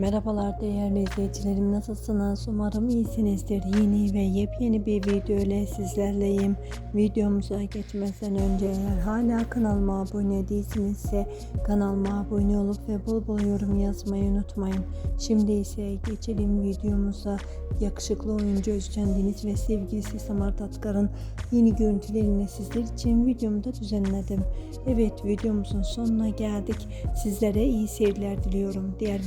Merhabalar değerli izleyicilerim nasılsınız? Umarım iyisinizdir. Yeni ve yepyeni bir video ile sizlerleyim. Videomuza geçmeden önce eğer hala kanalıma abone değilsinizse kanalıma abone olup ve bol bol yorum yazmayı unutmayın. Şimdi ise geçelim videomuza. Yakışıklı oyuncu Özcan Deniz ve sevgilisi Samar Tatkar'ın yeni görüntülerini sizler için videomda düzenledim. Evet videomuzun sonuna geldik. Sizlere iyi seyirler diliyorum. Diğer